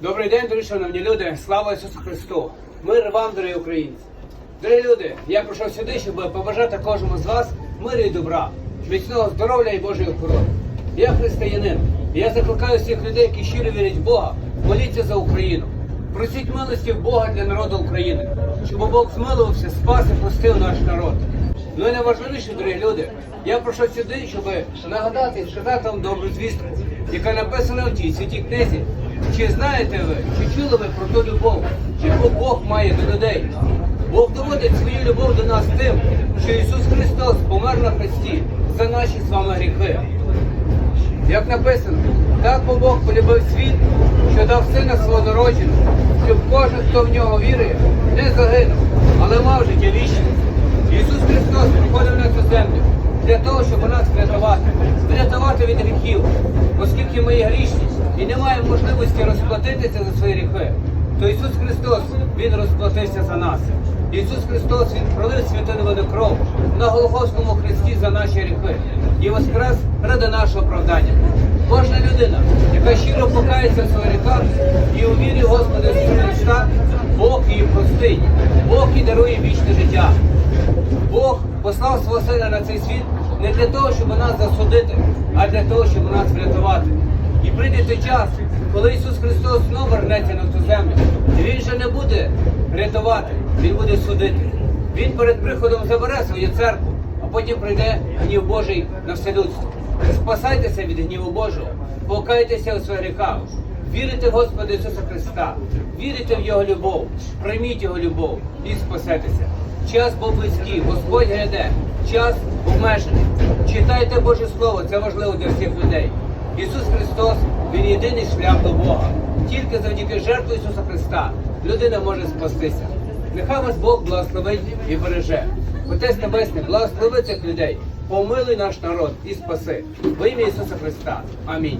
Добрий день, дорогі шановні люди. Слава Ісусу Христу! Мир вам, дорогі українці! Дорогі люди, я прийшов сюди, щоб побажати кожному з вас миру і добра, міцного здоров'я і Божої охорони. Я християнин. і Я закликаю всіх людей, які щиро вірять в Бога, моліться за Україну. Просіть милості в Бога для народу України, щоб Бог змилувався, спас і простив наш народ. Ну і найважливіше, дорогі люди, я прийшов сюди, щоб нагадати і сказати вам добру звістку, яка написана в тій святій книзі. Чи знаєте ви, чи чули ви про ту любов, яку Бог має до людей? Бог доводить свою любов до нас тим, що Ісус Христос помер на Христі за наші з вами гріхи. Як написано, так бо Бог полюбив світ, що дав сина свого народженого, щоб кожен, хто в нього вірує, не загинув, але мав життя вічне. Ісус Христос приходив на цю землю для того, щоб нас врятувати, врятувати від гріхів, оскільки ми є грішні і не маємо можливості розплатитися за свої гріхи, то Ісус Христос Він розплатився за нас. Ісус Христос Він пролив святу невинну кров на Голгофському хресті за наші гріхи і воскрес ради нашого оправдання. Кожна людина, яка щиро покається в своїх гріхах і у вірі Господа Христа, Бог її простить, Бог їй дарує вічне життя. Бог послав свого сина на цей світ не для того, щоб нас засудити, а для того, щоб нас врятувати. Прийде той час, коли Ісус Христос знову вернеться на цю землю. І Він вже не буде рятувати, Він буде судити. Він перед приходом забере свою церкву, а потім прийде гнів Божий на все людство. Спасайтеся від гніву Божого, покайтеся у своїх гріхах, вірите в Господа Ісуса Христа, вірите в Його любов, прийміть Його любов і спасетеся. Час був близький, Господь гряде, час обмежений. Читайте Боже Слово, це важливо для всіх людей. Ісус Христос, Він єдиний шлях до Бога. Тільки завдяки жертві Ісуса Христа людина може спастися. Нехай вас Бог благословить і береже. Отець Небесний, благослови цих людей, помилуй наш народ і спаси. Во ім'я Ісуса Христа. Амінь.